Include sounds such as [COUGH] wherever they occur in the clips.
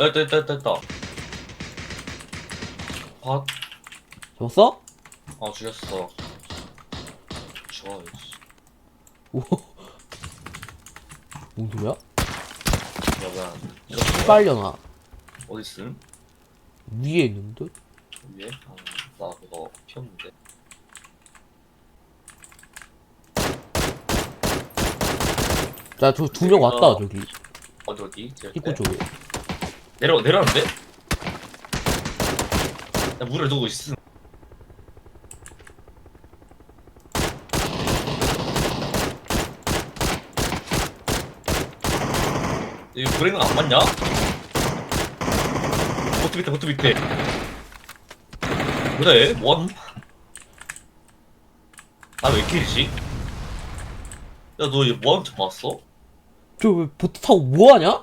아, 됐다, 됐다, 됐다. 아, 잡았어? 아, 죽였어. 죽어야지. 오. 뭔 소리야? 야, 뭐야. 이거 뭐야? 빨려나. 어딨음? 위에 있는데? 위에? 아, 나 그거 피웠는데. 자, 저 두 명 왔다, 저기. 어디, 어디? 제일 입구? 쪽에. 내려, 내려왔는데? 나 물을 두고 있음. 이거 브레이크가 안 맞냐? 보트 밑에, 보트 밑에. 뭐다, 얘? 뭐함? 아, 왜 이렇게 이지 야, 너 얘 뭐하는 척 봤어? 저 왜 보트 타고 뭐 하냐?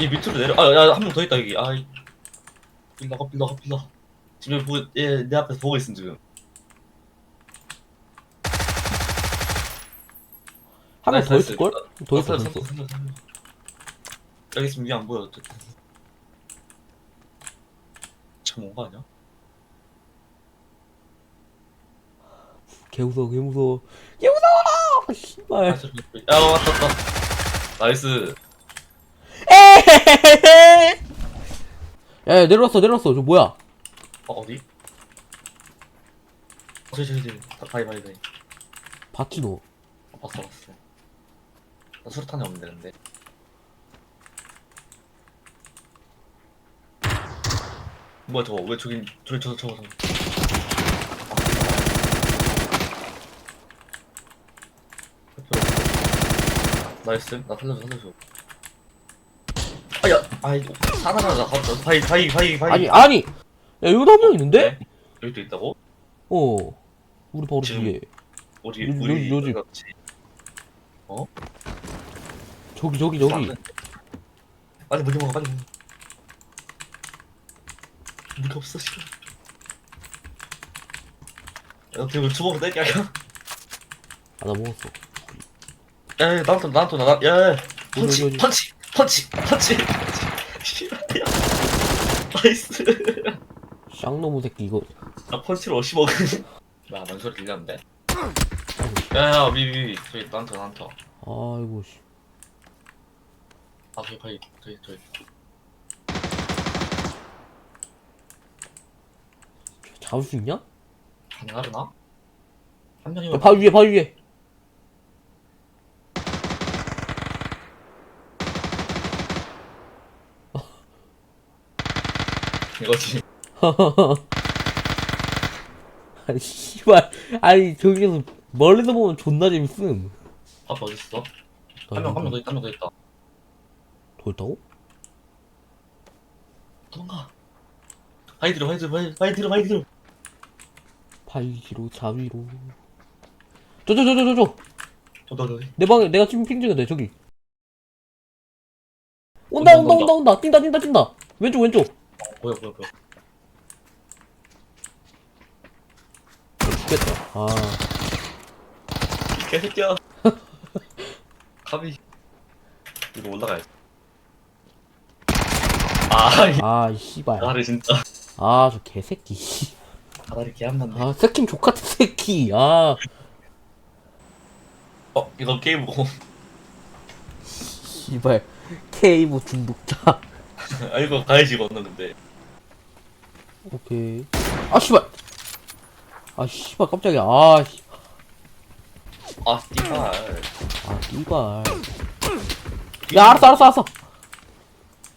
얘 밑으로 내려. 아, 야, 한 명 더 있다, 여기. 아, 이. 빌라가, 빌라가, 빌라. 지금 여기 보고, 얘, 내 앞에서 보고 있음, 지금. 한명 나이스, 더 나이스. 있을걸? 더 있어, 살려, 더 있어. 여기 있으면 위안 보여, 어쨌든. 참, 뭔거 아니야? 개 무서워, 개 무서워. 개 무서워! 아, 씨발. 저기, 야, 왔다, 왔다. 나이스. 야, 야, 내려왔어, 내려왔어. 저 뭐야? 어, 어디? 어, 저기, 저기, 저기. 다- 바이, 바이, 바이. 봤지, 너. 어, 봤어, 봤어. 나 수류탄이 없는데, 근데. 뭐야, 저거. 왜 저기, 저기, 저거, 저거, 저거. 아. 나이스. 나 살려줘, 살려줘. 아야, 아이, 사나가, 나, 바이, 바이, 바이, 바이. 아니, 아니! 야, 여기도 한 명 있는데? 네? 여기도 있다고? 어. 우리 바로 지금- 뒤에. 우리, 요- 우리, 요- 요즘- 같이. 저기, 저기, 저기. 빨리 무기 먹어, 빨리. 무기 없어, 싫어. 야, 어떻게 우리 주먹으로 떼게 하냐? 아, 나 먹었어. 야, 야, 나한테, 나한테, 나, 야, 야, 펀치? 펀치, 씨발, 야. 나이스. 쌍놈의 새끼, 이거. 나 펀치로 50억. 야, 뭔 소리 들렸는데? 야, 야, 미, 미, 미. 저기, 나한테, 나한테. 아이고, 씨. 아, 저기, 저기, 저기, 저기. 잡을 수 있냐? 가능하려나? 한 야, 명이면. 바위 위에, 바위 위에. 이거지. [LAUGHS] 아니, 씨발. 아니, 저기서 멀리서 보면 존나 재밌음. 아빠 어딨어? 한 명, 한 명 더 있다, 한 명 더 있다. 더 있다고? 도망가. 많이 들어, 많이 들어, 많이, 많이 들어, 많이 들어. 바위로, 자위로. 저, 저, 저, 저, 저, 저. 너, 내 방에, 내가 지금 핑 찍은데, 저기. 온다, 온다, 온다, 온다. 뛴다, 뛴다, 뛴다. 왼쪽, 왼쪽. 보여, 보여, 보여. 죽겠다. 아. 개새끼야. [LAUGHS] 감히. 이거 올라가야지. 아, 이 아, 이 씨발. 나를 진짜. 아, 저 개새끼. 개안 맞네. 아, 새끼 족같은 새끼. 아. 어, 이거 게임 보고. 씨발. 케이브 중독자. [LAUGHS] 아, 이거 가야지, 이거는 근데. 오케이. 아, 씨발. 아, 씨발, 깜짝이야. 아, 씨. 아, 이발. 아, 씨발. 야, 알았어, 알았어, 알았어.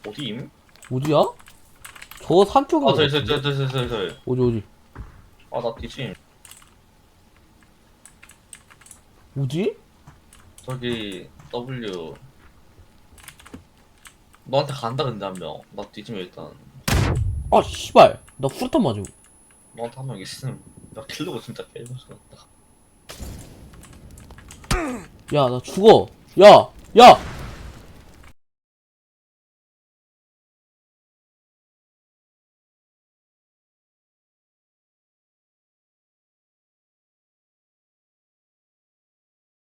어디임? 어디야? 저 산 쪽인 아, 거 저기, 저기? 저기, 저기, 저기, 저기. 어디, 어디? 아, 나 뒤지. 어디? 저기, W. 너한테 간다, 근데 한 명. 나 뒤지면 일단. 아, 씨발. 나 후르탄 맞음. 너한테 한명 있음. 나 킬러고 진짜 게임을 다 야, 나 죽어. 야, 야!